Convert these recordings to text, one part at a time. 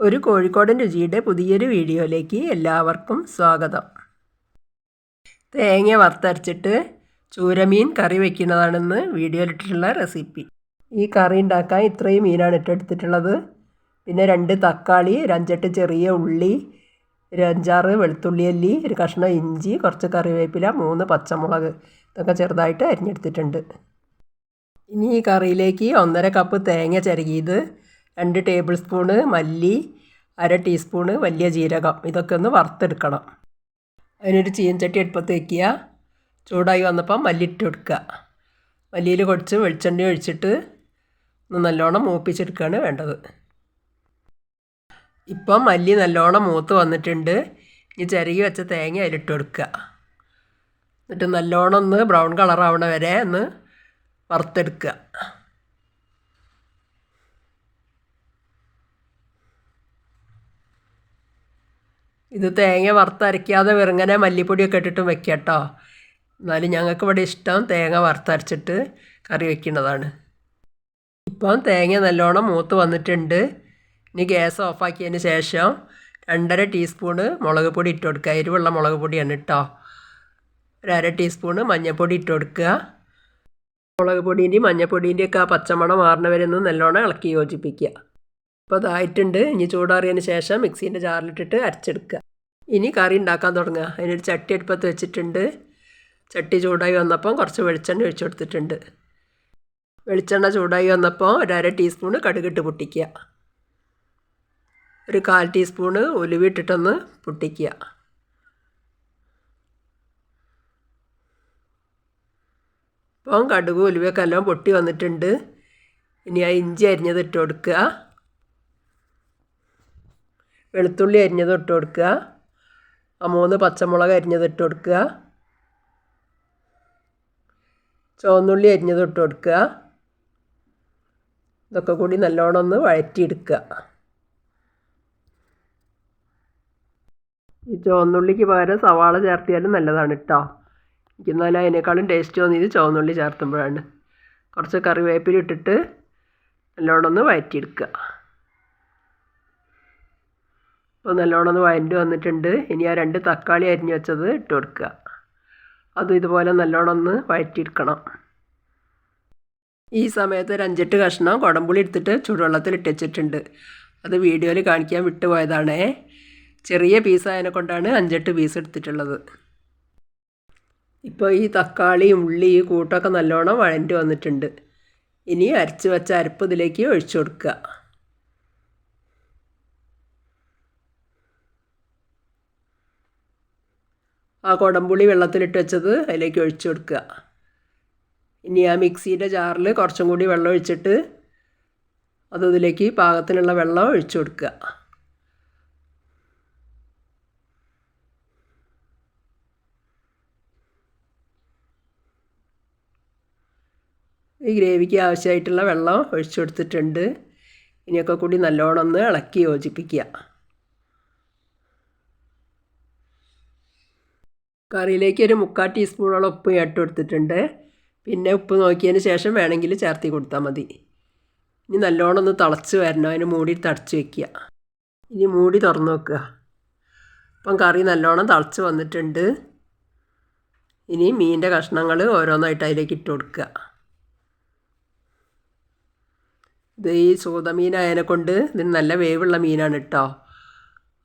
ഒരു കോഴിക്കോടൻ രുചിയുടെ പുതിയൊരു വീഡിയോയിലേക്ക് എല്ലാവർക്കും സ്വാഗതം. തേങ്ങ വറുത്തരച്ചിട്ട് ചൂരമീൻ കറി വയ്ക്കുന്നതാണെന്ന് വീഡിയോയിലിട്ടിട്ടുള്ള റെസിപ്പി. ഈ കറി ഉണ്ടാക്കാൻ ഇത്രയും മീനാണ് ഇട്ടെടുത്തിട്ടുള്ളത് പിന്നെ രണ്ട് തക്കാളി രഞ്ചെട്ട് ചെറിയ ഉള്ളി ഒരു അഞ്ചാറ് വെളുത്തുള്ളി അല്ലി ഒരു കഷ്ണം ഇഞ്ചി കുറച്ച് കറിവേപ്പില മൂന്ന് പച്ചമുളക് ഇതൊക്കെ ചെറുതായിട്ട് അരിഞ്ഞെടുത്തിട്ടുണ്ട്. ഇനി ഈ കറിയിലേക്ക് ഒന്നര കപ്പ് തേങ്ങ ചിരകിയത് രണ്ട് ടേബിൾ സ്പൂണ് മല്ലി അര ടീസ്പൂണ് വലിയ ജീരകം. ഇതൊക്കെ ഒന്ന് വറുത്തെടുക്കണം. അതിനൊരു ചീൻചട്ടി അടുപ്പത്ത് വയ്ക്കുക ചൂടായി വന്നപ്പോൾ മല്ലി ഇട്ട് കൊടുക്കുക. മല്ലിയിൽ കുറച്ച് വെളിച്ചെണ്ണ ഒഴിച്ചിട്ട് ഒന്ന് നല്ലോണം മൂപ്പിച്ചെടുക്കുകയാണ് വേണ്ടത്. ഇപ്പം മല്ലി നല്ലോണം മൂത്ത് വന്നിട്ടുണ്ട്. ഇനി ചിരകി വെച്ച തേങ്ങ അതിലിട്ട് കൊടുക്കുക. എന്നിട്ട് നല്ലോണം ഒന്ന് ബ്രൗൺ കളറാവണ വരെ ഒന്ന് വറുത്തെടുക്കുക. ഇത് തേങ്ങ വറുത്തരയ്ക്കാതെ വെറുങ്ങനെ മല്ലിപ്പൊടിയൊക്കെ ഇട്ടിട്ടും വെക്കാം കേട്ടോ. എന്നാലും ഞങ്ങൾക്ക് ഇവിടെ ഇഷ്ടം തേങ്ങ വറുത്തരച്ചിട്ട് കറി വെക്കുന്നതാണ്. ഇപ്പം തേങ്ങ നല്ലോണം മൂത്ത് വന്നിട്ടുണ്ട്. ഇനി ഗ്യാസ് ഓഫാക്കിയതിന് ശേഷം രണ്ടര ടീസ്പൂണ് മുളക് പൊടി ഇട്ട് കൊടുക്കുക. എരിവുള്ള മുളക് പൊടിയാണ് കേട്ടോ. ഒരു അര ടീസ്പൂണ് മഞ്ഞൾപ്പൊടി ഇട്ട് കൊടുക്കുക. മുളക് പൊടീന്റെയും മഞ്ഞൾപ്പൊടീന്റെയൊക്കെ ആ പച്ചമണം മാറണവരെ ഒന്ന് നല്ലോണം ഇളക്കി യോജിപ്പിക്കുക. അപ്പോൾ അതായിട്ടുണ്ട് ഇനി ചൂടാറിയതിന് ശേഷം മിക്സീന്റെ ജാറിലിട്ടിട്ട് അരച്ചെടുക്കുക ഇനി കറി ഉണ്ടാക്കാൻ തുടങ്ങുക. അതിനൊരു ചട്ടി അടുപ്പത്ത് വെച്ചിട്ടുണ്ട്. ചട്ടി ചൂടായി വന്നപ്പം കുറച്ച് വെളിച്ചെണ്ണ ഒഴിച്ചു കൊടുത്തിട്ടുണ്ട്. വെളിച്ചെണ്ണ ചൂടായി വന്നപ്പോൾ ഒരു അര ടീസ്പൂണ് കടുകിട്ട് പൊട്ടിക്കുക. ഒരു കാൽ ടീസ്പൂണ് ഉലുവിട്ടിട്ടൊന്ന് പൊട്ടിക്കുക. അപ്പം കടുക് ഉലുവയൊക്കെ എല്ലാം പൊട്ടി വന്നിട്ടുണ്ട്. ഇനി ആ ഇഞ്ചി അരിഞ്ഞത് ഇട്ട് കൊടുക്കുക. വെളുത്തുള്ളി അരിഞ്ഞത് ഇട്ട് കൊടുക്കുക. ആ മൂന്ന് പച്ചമുളക് അരിഞ്ഞത് ഇട്ട് കൊടുക്കുക. ചുവന്നുള്ളി അരിഞ്ഞത് ഇട്ട് കൊടുക്കുക. ഇതൊക്കെ കൂടി നല്ലോണം ഒന്ന് വഴറ്റിയെടുക്കുക. ഈ ചുവന്നുള്ളിക്ക് പകരം സവാള ചേർത്തിയാലും നല്ലതാണ് കേട്ടോ എനിക്ക് എന്നാലും അതിനേക്കാളും ടേസ്റ്റ് തോന്നിയത് ചുവന്നുള്ളി ചേർത്തുമ്പോഴാണ്. കുറച്ച് കറിവേപ്പില ഇട്ടിട്ട് നല്ലോണം ഒന്ന് വഴറ്റിയെടുക്കുക. അപ്പോൾ നല്ലോണം ഒന്ന് വഴണ്ട് വന്നിട്ടുണ്ട്. ഇനി ആ രണ്ട് തക്കാളി അരിഞ്ഞു വെച്ചത് ഇട്ട് കൊടുക്കുക. അതും ഇതുപോലെ നല്ലോണം ഒന്ന് വഴറ്റിയെടുക്കണം ഈ സമയത്ത് ഒരു അഞ്ചെട്ട് കഷ്ണം കുടംപുളി എടുത്തിട്ട് ചൂടുവെള്ളത്തിൽ ഇട്ടിച്ചിട്ടുണ്ട് അത് വീഡിയോയിൽ കാണിക്കാൻ വിട്ടുപോയതാണേ. ചെറിയ പീസായതിനെ കൊണ്ടാണ് അഞ്ചെട്ട് പീസ് എടുത്തിട്ടുള്ളത്. ഇപ്പോൾ ഈ തക്കാളിയും ഉള്ളി ഈ കൂട്ടൊക്കെ നല്ലോണം വഴണ്ടി വന്നിട്ടുണ്ട്. ഇനി അരച്ച് വെച്ച അരപ്പ് ഇതിലേക്ക് ഒഴിച്ചു കൊടുക്കുക. ആ കുടംപുളി വെള്ളത്തിലിട്ട് വെച്ചത് അതിലേക്ക് ഒഴിച്ചു കൊടുക്കുക. ഇനി ആ മിക്സിയുടെ ജാറിൽ കുറച്ചും കൂടി വെള്ളം ഒഴിച്ചിട്ട് അത് ഇതിലേക്ക് പാകത്തിനുള്ള വെള്ളം ഒഴിച്ചു കൊടുക്കുക. ഈ ഗ്രേവിക്ക് ആവശ്യമായിട്ടുള്ള വെള്ളം ഒഴിച്ചു കൊടുത്തിട്ടുണ്ട്. ഇനിയൊക്കെ കൂടി നല്ലോണം ഒന്ന് ഇളക്കി യോജിപ്പിക്കുക. കറിയിലേക്ക് ഒരു മുക്കാൽ ടീസ്പൂണോളം ഉപ്പ് ഇട്ട് കൊടുത്തിട്ടുണ്ട്. പിന്നെ ഉപ്പ് നോക്കിയതിന് ശേഷം വേണമെങ്കിൽ ചേർത്തി കൊടുത്താൽ മതി. ഇനി നല്ലോണം ഒന്ന് തിളച്ച് വരണം. അതിന് മൂടി തടച്ച് വെക്കുക. ഇനി മൂടി തുറന്ന് വെക്കുക അപ്പം കറി നല്ലോണം തിളച്ച് വന്നിട്ടുണ്ട്. ഇനി മീനിന്റെ കഷ്ണങ്ങൾ ഓരോന്നായിട്ട് അതിലേക്ക് ഇട്ട് കൊടുക്കുക. ഇത് ഈ സൂതമീനായതിനെ കൊണ്ട് ഇതിന് നല്ല വേവുള്ള മീനാണ് കേട്ടോ.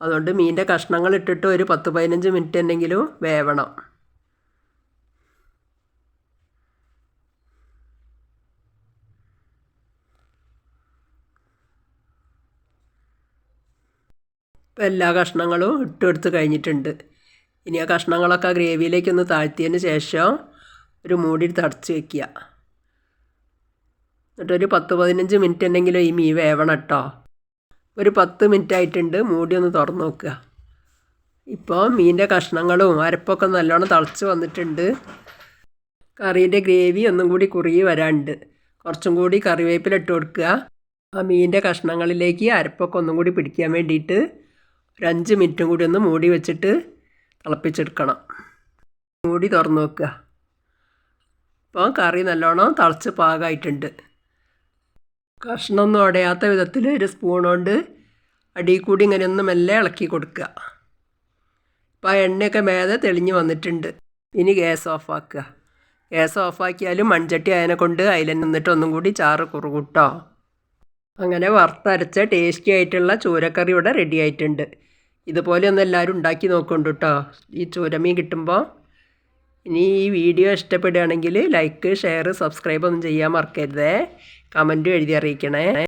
അതുകൊണ്ട് മീന്റെ കഷ്ണങ്ങൾ ഇട്ടിട്ട് ഒരു പത്ത് പതിനഞ്ച് മിനിറ്റ് എന്തെങ്കിലും വേവണം. ഇപ്പം എല്ലാ കഷ്ണങ്ങളും ഇട്ടെടുത്ത് കഴിഞ്ഞിട്ടുണ്ട്. ഇനി ആ കഷ്ണങ്ങളൊക്കെ ഗ്രേവിയിലേക്ക് ഒന്ന് താഴ്ത്തിയതിന് ശേഷം ഒരു മൂടി തടച്ച് വയ്ക്കുക എന്നിട്ടൊരു പത്ത് പതിനഞ്ച് മിനിറ്റ് എന്തെങ്കിലും ഈ മീ വേവണം കേട്ടോ. ഒരു പത്ത് മിനിറ്റ് ആയിട്ടുണ്ട് മൂടി ഒന്ന് തുറന്ന് നോക്കുക. ഇപ്പോൾ മീനിന്റെ കഷ്ണങ്ങളും അരപ്പൊക്കെ നല്ലോണം തിളച്ച് വന്നിട്ടുണ്ട്. കറീന്റെ ഗ്രേവി ഒന്നും കൂടി കുറുകി വരാണ്ട്. കുറച്ചും കൂടി കറിവേപ്പില ഇട്ട് കൊടുക്കുക. ആ മീനിന്റെ കഷ്ണങ്ങളിലേക്ക് അരപ്പൊക്കെ ഒന്നും കൂടി പിടിക്കാൻ വേണ്ടിയിട്ട് ഒരു അഞ്ച് മിനിറ്റും കൂടി ഒന്ന് മൂടി വെച്ചിട്ട് തിളപ്പിച്ചെടുക്കണം. മൂടി തുറന്ന് നോക്കുക. അപ്പോൾ കറി നല്ലോണം തിളച്ച് പാകമായിട്ടുണ്ട്. കഷ്ണമൊന്നും അടയാത്ത വിധത്തിൽ ഒരു സ്പൂൺ അടിയിൽ കൂടി ഇങ്ങനെ ഒന്ന് മെല്ലെ ഇളക്കി കൊടുക്കുക. അപ്പോൾ ആ എണ്ണയൊക്കെ മേതെ തെളിഞ്ഞ് വന്നിട്ടുണ്ട്. ഇനി ഗ്യാസ് ഓഫാക്കുക ഗ്യാസ് ഓഫാക്കിയാലും മൺചട്ടി അതിനെ കൊണ്ട് അതിൽ നിന്നിട്ട് ഒന്നും കൂടി ചാറ് കുറുകൂട്ടോ അങ്ങനെ വറുത്തരച്ച ടേസ്റ്റി ആയിട്ടുള്ള ചൂരക്കറി ഇവിടെ റെഡി ആയിട്ടുണ്ട്. ഇതുപോലെ ഒന്ന് എല്ലാവരും ഉണ്ടാക്കി നോക്കുന്നുണ്ട് കേട്ടോ ഈ ചൂരമീൻ കിട്ടുമ്പോൾ ഇനി ഈ വീഡിയോ ഇഷ്ടപ്പെടുകയാണെങ്കിൽ ലൈക്ക് ഷെയർ സബ്സ്ക്രൈബ് ഒന്നും ചെയ്യാൻ മറക്കരുതേ. കമന്റും എഴുതി അറിയിക്കണേ.